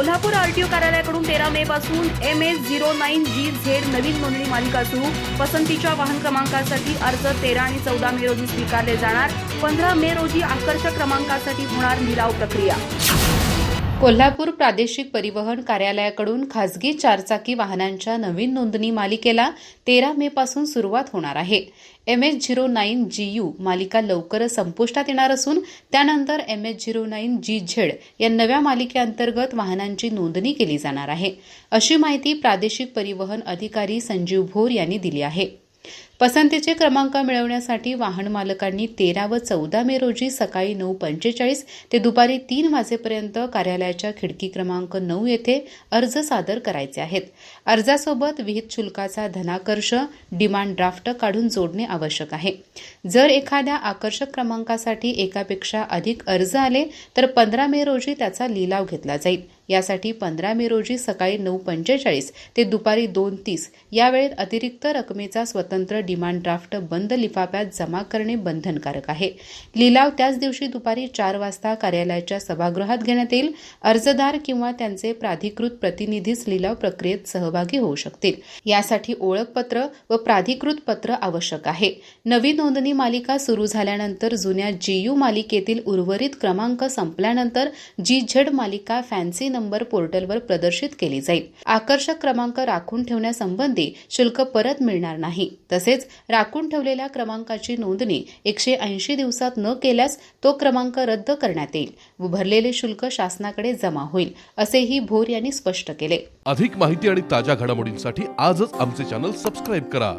Kolhapur RTO कार्यालयाकडून तेरा मे पासून M S zero nine G Z नवीन नोंदणी मालिका सुरू. पसंतीच्या वाहन क्रमांकासाठी अर्ज तेरा आणि चौदा मे रोजी स्वीकारले जाणार. पंधरा मे रोजी आकर्षक क्रमांकासाठी होणार लिलाव प्रक्रिया. कोल्हापूर प्रादेशिक परिवहन कार्यालयाकडून खासगी चारचाकी वाहनांच्या नवीन नोंदणी मालिकेला तेरा मे पासून सुरुवात होणार आहे. M H zero nine G U मालिका लवकरच संपुष्टात येणार असून त्यानंतर M H zero nine G Z या नव्या मालिकेअंतर्गत वाहनांची नोंदणी केली जाणार आहे. अशी माहिती प्रादेशिक परिवहन अधिकारी संजीव भोर यांनी दिली आहे. पसंतीचे क्रमांक मिळवण्यासाठी वाहन मालकांनी तेरा व चौदा मे रोजी सकाळी नऊ पंचेचाळीस ते दुपारी तीन वाजेपर्यंत कार्यालयाच्या खिडकी क्रमांक नऊ येथे अर्ज सादर करायचे आहेत. अर्जासोबत विहित शुल्काचा धनाकर्ष डिमांड ड्राफ्ट काढून जोडणे आवश्यक आहे. जर एखाद्या आकर्षक क्रमांकासाठी एकापेक्षा अधिक अर्ज आले तर पंधरा मे रोजी त्याचा लिलाव घेतला जाईल. यासाठी पंधरा मे रोजी सकाळी नऊ पंचेचाळीस ते दुपारी दोन तीस यावेळेत अतिरिक्त रकमेचा स्वतंत्र डिमांड ड्राफ्ट बंद लिफाफ्यात जमा करणे बंधनकारक आहे. लिलाव त्याच दिवशी दुपारी चार वाजता कार्यालयाच्या सभागृहात घेण्यात येईल. अर्जदार किंवा त्यांचे प्राधिकृत प्रतिनिधीच लिलाव प्रक्रियेत सहभागी होऊ शकतील. यासाठी ओळखपत्र व प्राधिकृत पत्र आवश्यक आहे. नवी नोंदणी मालिका सुरू झाल्यानंतर जुन्या जीयू मालिकेतील उर्वरित क्रमांक संपल्यानंतर जी झेड मालिका फॅन्सी नंबर पोर्टलवर प्रदर्शित केली जाईल. आकर्षक क्रमांक राखून ठेवण्यासंबंधी शुल्क परत मिळणार नाही. तसेच तसेच राखून ठेवलेल्या क्रमांकाची नोंदणी एकशे ऐंशी दिवसात न केल्यास तो क्रमांक रद्द करण्यात येईल. व भरलेले शुल्क शासनाकडे जमा होईल असेही भोर यांनी स्पष्ट केले. अधिक माहिती आणि ताज्या घडामोडींसाठी आजच आमचे चॅनल सबस्क्राईब करा.